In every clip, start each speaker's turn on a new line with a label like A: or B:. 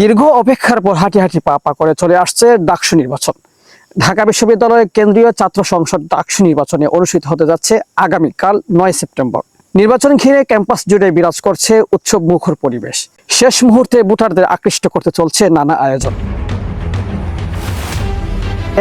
A: দীর্ঘ অপেক্ষার পর হাঁটি হাঁটি পা পা করে চলে আসছে ডাকসু নির্বাচন। ঢাকা বিশ্ববিদ্যালয়ের কেন্দ্রীয় ছাত্র সংসদ ডাকসু নির্বাচনে অনুষ্ঠিত হতে যাচ্ছে আগামীকাল নয় সেপ্টেম্বর। নির্বাচন ঘিরে ক্যাম্পাস জুড়ে বিরাজ করছে উৎসব মুখর পরিবেশ। শেষ মুহূর্তে ভোটারদের আকৃষ্ট করতে চলছে নানা আয়োজন।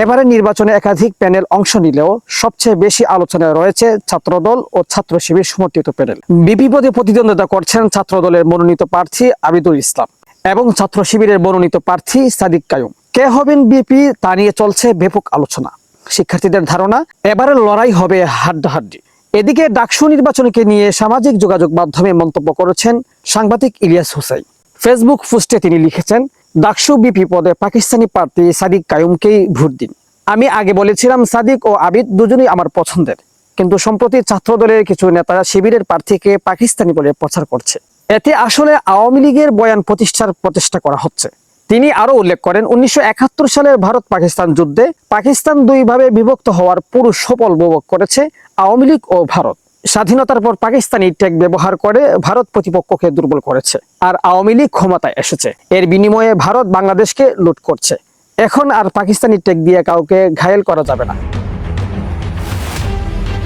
A: এবারে নির্বাচনে একাধিক প্যানেল অংশ নিলেও সবচেয়ে বেশি আলোচনায় রয়েছে ছাত্রদল ও ছাত্র শিবির সমর্থিত প্যানেল। বিপিপদে প্রতিদ্বন্দ্বিতা করছেন ছাত্রদলের মনোনীত প্রার্থী আবিদুল ইসলাম। এবং ছাত্র শিবিরের মনোনীত প্রার্থী সাদিক কায়ুম। কে হবেন বিপি তা নিয়ে চলছে ব্যাপক আলোচনা। শিক্ষার্থীদের ধারণা, এবারের লড়াই হবে হাড্ডাহাড্ডি। এদিকে ডাকসু নির্বাচনকে নিয়ে সামাজিক যোগাযোগ মাধ্যমে মন্তব্য করেছেন সাংবাদিক ইলিয়াস হুসাইন। ফেসবুক পোস্টে তিনি লিখেছেন, ডাকসু বিপি পদে পাকিস্তানি প্রার্থী সাদিক কায়ুমকেই ভোট দিন। আমি আগে বলেছিলাম সাদিক ও আবিদ দুজনেই আমার পছন্দের। কিন্তু সম্প্রতি ছাত্রদলের কিছু নেতারা শিবিরের প্রার্থীকে পাকিস্তানি বলে প্রচার করছে। এতে আসলে আওয়ামী লীগের বয়ান প্রতিষ্ঠার প্রচেষ্টা করা হচ্ছে। তিনি আরও উল্লেখ করেন, উনিশশো সালের ভারত পাকিস্তান যুদ্ধে পাকিস্তান দুইভাবে বিভক্ত হওয়ার পুরো সফল উপভোগ করেছে আওয়ামী লীগ ও ভারত। স্বাধীনতার পর পাকিস্তানি টেক ব্যবহার করে ভারত প্রতিপক্ষকে দুর্বল করেছে আর আওয়ামী লীগ ক্ষমতায় এসেছে। এর বিনিময়ে ভারত বাংলাদেশকে লুট করছে। এখন আর পাকিস্তানি টেক দিয়ে কাউকে ঘায়েল করা যাবে না।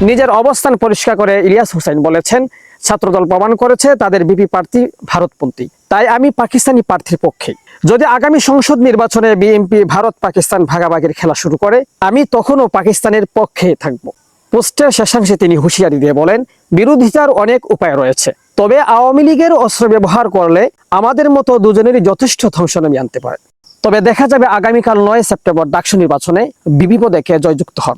A: নিজের অবস্থান পরিষ্কার করে ইলিয়াস হোসেন বলেছেন, ছাত্রদল প্রমাণ করেছে তাদের বিপি প্রার্থী ভারতপন্থী। তাই আমি পাকিস্তানি প্রার্থীর পক্ষে যদি আগামী সংসদ নির্বাচনে বিএনপি ভারত পাকিস্তান ভাগাভাগির খেলা শুরু করে, আমি তখনও পাকিস্তানের পক্ষে থাকব। পোস্টের শেষাংশে তিনি হুঁশিয়ারি দিয়ে বলেন, বিরোধিতার অনেক উপায় রয়েছে। তবে আওয়ামী লীগের অস্ত্র ব্যবহার করলে আমাদের মতো দুজনেরই যথেষ্ট ধ্বংস নামিয়ে আনতে পারে। তবে দেখা যাবে আগামীকাল নয় সেপ্টেম্বর ডাকসু নির্বাচনে বিপি পদে কে জয়যুক্ত হন।